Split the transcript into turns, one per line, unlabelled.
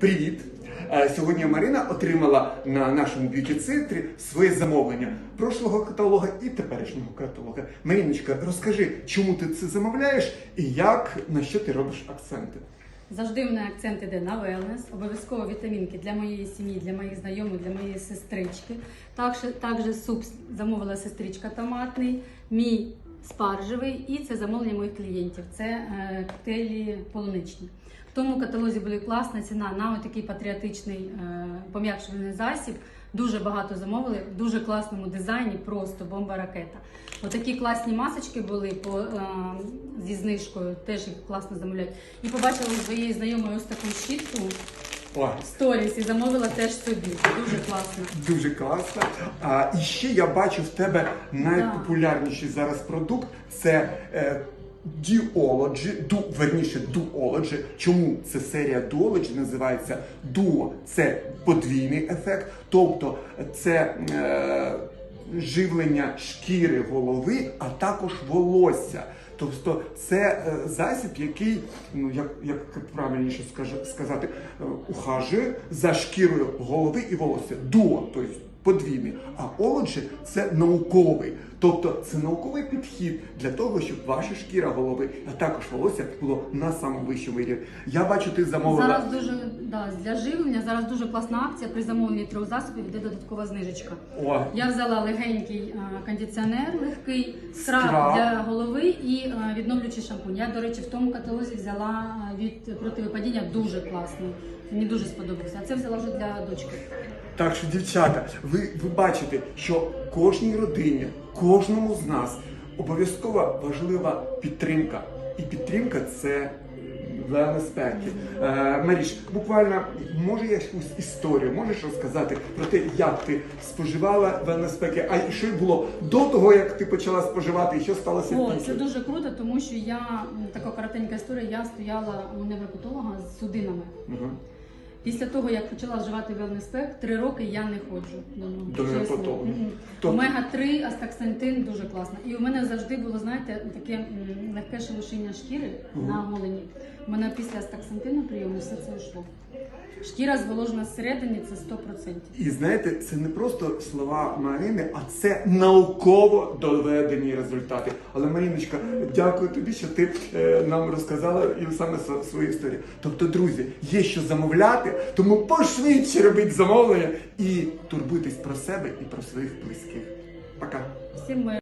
Привіт! Е, Сьогодні Марина отримала на нашому б'юті-центрі своє замовлення прошлого каталога і теперішнього каталога. Маріночка, розкажи, чому ти це замовляєш і як на що ти робиш акценти?
Завжди в мене акцент іде на велнес, обов'язково вітамінки для моєї сім'ї, для моїх знайомих, для моєї сестрички. Також, також суп замовила сестричка томатний, мій спаржевий і це замовлення моїх клієнтів. Це е, коктейлі полуничні. В тому каталозі буде класна ціна на такий патріотичний е, пом'якшувальний засіб. Дуже багато замовили, в дуже класному дизайні, просто бомба ракета. Отакі класні масочки були по, е, зі знижкою, теж їх класно замовляють. І побачила у своєї знайомої ось таку щітку
О,
сторіс і замовила теж собі. Дуже класно.
дуже класно. А, і ще я бачу в тебе найпопулярніший зараз продукт це. Е, Duology, ду, верніше Duology. Чому це серія Duology називається Duo? Це подвійний ефект, тобто це е, живлення шкіри голови, а також волосся. Тобто це е, засіб, який, ну як, як правильніше сказати, е, ухажує за шкірою голови і волосся. Дуо, тобто подвійний. А олоджі це науковий. Тобто це науковий підхід для того, щоб ваша шкіра голови, а також волосся було на самому вищому рівні. Я бачу, ти замовила.
Зараз дуже да, для живлення. Зараз дуже класна акція. При замовленні трьох засобів йде додаткова знижечка.
О,
Я взяла легенький а, кондиціонер, легкий скраб
Скраб.
для голови і а, відновлюючий шампунь. Я, до речі, в тому каталозі взяла а, від противипадіння дуже класний. Мені дуже сподобався. А це взяла вже для дочки.
Так що, дівчата, ви, ви бачите, що кожній родині, кожному з нас обов'язково важлива підтримка. І підтримка це велоспеки. Е, Маріш, буквально може якусь історію можеш розказати про те, як ти споживала велоспеки, а що було до того, як ти почала споживати, і що сталося
О, це дуже круто, тому що я така коротенька історія. Я стояла у невропатолога з судинами.
Мгм.
Після того, як почала вживати велнеспек, три роки я не ходжу до нього.
До
чесно.
невропатолога.
Мгм.
Тобто-
Омега 3 астаксантин дуже класно. І у мене завжди було, знаєте, таке м, легке шелушіння шкіри
Мгм.
на голені. У мене після астаксантину прийому все це йшло. Шкіра зволожена зсередині, це 100%.
І знаєте, це не просто слова Марини, а це науково доведені результати. Але Маріночка, дякую тобі, що ти е, нам розказала і саме свою історію. Тобто, друзі, є що замовляти, тому пошвидше робіть замовлення і турбуйтесь про себе і про своїх близьких. Пока.
Всім ми